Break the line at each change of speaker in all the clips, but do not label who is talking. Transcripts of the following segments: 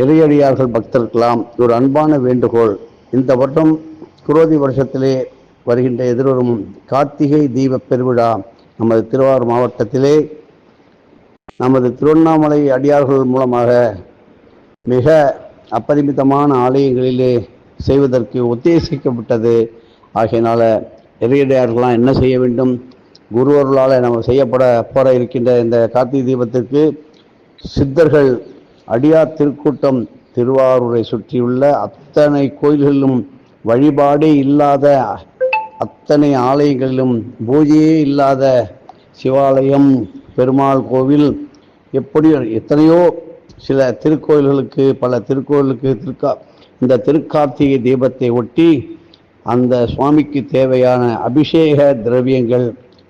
இறையடியார்கள் பக்தர்களாம் ஒரு அன்பான வேண்டுகோள். இந்த வருடம் குரோதி வருஷத்திலே வருகின்ற எதிர்வரும் கார்த்திகை தீப பெருவிழா நமது திருவாரூர் மாவட்டத்திலே நமது திருவண்ணாமலை அடியார்கள் மூலமாக மிக அப்பரிமிதமான ஆலயங்களிலே செய்வதற்கு உத்தேசிக்கப்பட்டது. ஆகையினால இறையடியார்கள்லாம் என்ன செய்ய வேண்டும்? குருவர்களால் நம்ம செய்யப்பட போற இருக்கின்ற இந்த கார்த்திகை தீபத்திற்கு சித்தர்கள் அடியார் திருக்கூட்டம் திருவாரூரை சுற்றியுள்ள அத்தனை கோயில்களிலும் வழிபாடே இல்லாத அத்தனை ஆலயங்களிலும் பூஜையே இல்லாத சிவாலயம் பெருமாள் கோவில் எப்படி எத்தனையோ சில திருக்கோயில்களுக்கு பல திருக்கோயிலுக்கு திருக்கா இந்த திருக்கார்த்திகை தீபத்தை ஒட்டி அந்த சுவாமிக்கு தேவையான அபிஷேக திரவியங்கள்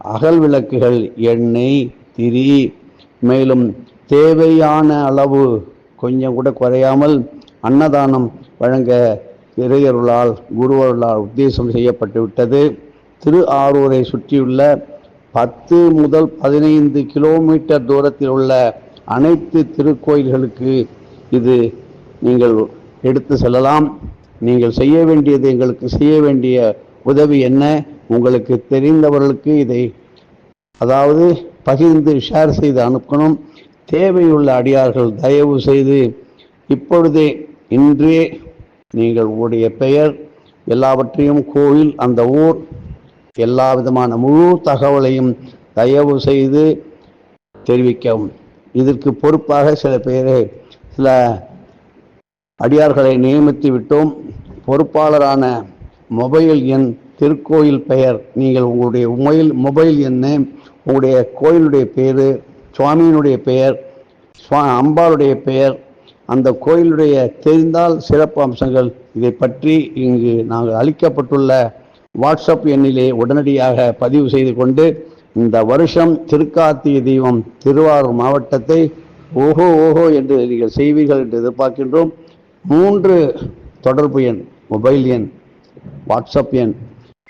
அகல் விளக்குகள் எண்ணெய் திரி மேலும் தேவையான அளவு கொஞ்சம் கூட குறையாமல் அன்னதானம் வழங்க இறையருளால் குருவருளால் உத்தேசம் செய்யப்பட்டு விட்டது. திரு ஆரூரை சுற்றியுள்ள பத்து முதல் பதினைந்து கிலோமீட்டர் தூரத்தில் உள்ள அனைத்து திருக்கோயில்களுக்கு இது நீங்கள் எடுத்து செல்லலாம். நீங்கள் செய்ய வேண்டியது எங்களுக்கு செய்ய வேண்டிய உதவி என்ன? உங்களுக்கு தெரிந்தவர்களுக்கு இதை அதாவது பகிர்ந்து ஷேர் செய்து அனுப்பணும். தேவையுள்ள அடியார்கள் தயவு செய்து இப்பொழுதே இன்றே நீங்கள் உங்களுடைய பெயர் எல்லாவற்றையும் கோயில் அந்த ஊர் எல்லா விதமான முழு தகவலையும் தயவு செய்து தெரிவிக்கவும். இதற்கு பொறுப்பாக சில பேரை சில அடியார்களை நியமித்து விட்டோம். பொறுப்பாளரான மொபைல் எண் திருக்கோயில் பெயர். நீங்கள் உங்களுடைய மொபைல் மொபைல் எண்ணை உங்களுடைய கோயிலுடைய பேர் சுவாமியினுடைய பெயர் சுவா அம்பாளுடைய பெயர் அந்த கோயிலுடைய தெரிந்தால் சிறப்பு அம்சங்கள். இதை பற்றி இங்கு நாங்கள் அளிக்கப்பட்டுள்ள வாட்ஸ்அப் எண்ணிலே உடனடியாக பதிவு செய்து கொண்டு இந்த வருஷம் திருக்கார்த்திகை தீபம் திருவாரூர் மாவட்டத்தை ஓஹோ ஓஹோ என்று நீங்கள் செய்வீர்கள் என்று எதிர்பார்க்கின்றோம். மூன்று தொடர்பு எண் மொபைல் எண் வாட்ஸ்அப் எண்.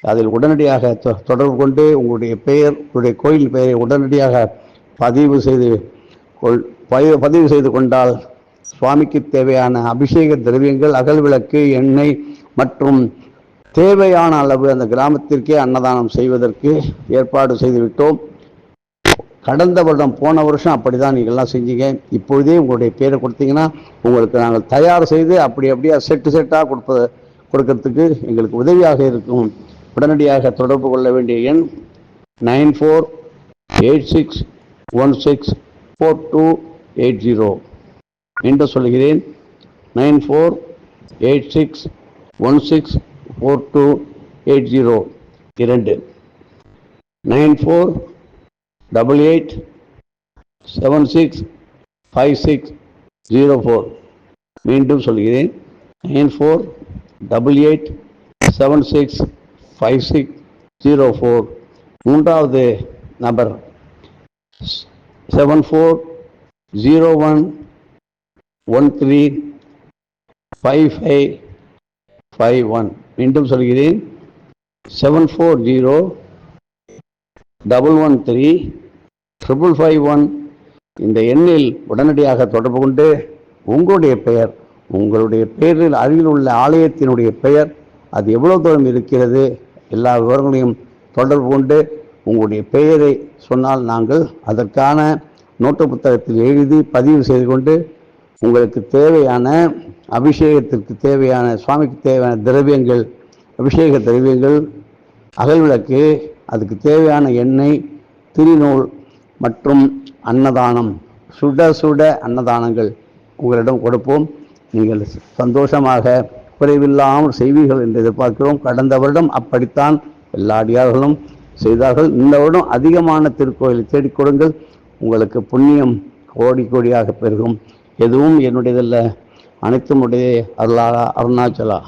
அதில் உடனடியாக தொ- தொடர்பு கொண்டு உங்களுடைய பெயர் உங்களுடைய கோயில் பெயரை உடனடியாக பதிவு செய்து கொள் பதிவு பதிவு செய்து கொண்டால் சுவாமிக்கு தேவையான அபிஷேக திரவியங்கள் அகல் விளக்கு எண்ணெய் மற்றும் தேவையான அளவு அந்த கிராமத்திற்கே அன்னதானம் செய்வதற்கு ஏற்பாடு செய்துவிட்டோம். கடந்த வருடம் போன வருஷம் அப்படிதான் தான் எல்லாம் செஞ்சீங்க. இப்பொழுதே உங்களுடைய பேரை கொடுத்தீங்கன்னா உங்களுக்கு நாங்கள் தயார் செய்து அப்படி அப்படியே செட்டு செட்டாக கொடுப்பது கொடுக்கறதுக்கு எங்களுக்கு உதவியாக இருக்கும். உடனடியாக தொடர்பு கொள்ள வேண்டிய எண் nine four eight six one six four two eight zero என்று சொல்கிறேன். Nine four eight six one six four two eight zero இரண்டு. Nine four double eight seven six five six zero four மீண்டும் சொல்கிறேன். Nine four double eight seven six five six zero four மூன்றாவது நபர். Seven four zero one one three five five five one மீண்டும் சொல்கிறேன். Seven four zero double one three triple five one இந்த எண்ணில் உடனடியாக தொடர்பு கொண்டு உங்களுடைய பெயர் உங்களுடைய பெயரில் அருகில் உள்ள ஆலயத்தினுடைய பெயர் அது எவ்வளவு தூரம் இருக்கிறது எல்லா விவரங்களையும் தொடர்பு கொண்டு உங்களுடைய பெயரை சொன்னால் நாங்கள் அதற்கான நோட்டு புத்தகத்தில் எழுதி பதிவு செய்து கொண்டு உங்களுக்கு தேவையான அபிஷேகத்திற்கு தேவையான சுவாமிக்கு தேவையான திரவியங்கள் அபிஷேக திரவியங்கள் அகல் விளக்கு அதுக்கு தேவையான எண்ணெய் திருநூல் மற்றும் அன்னதானம் சுட சுட அன்னதானங்கள் உங்களிடம் கொடுப்போம். நீங்கள் சந்தோஷமாக குறைவில்லாமல் செய்வீர்கள் என்று எதிர்பார்க்கிறோம். கடந்த வருடம் அப்படித்தான் எல்லா அடியார்களும் செய்தார்கள். இந்த வருடம் அதிகமான திருக்கோயிலை தேடிக் கொடுங்கள். உங்களுக்கு புண்ணியம் கோடி கோடியாக பெருகும். எதுவும் என்னுடையதல்ல. அனைத்தும் உடைய அருளாளா அருணாச்சலா.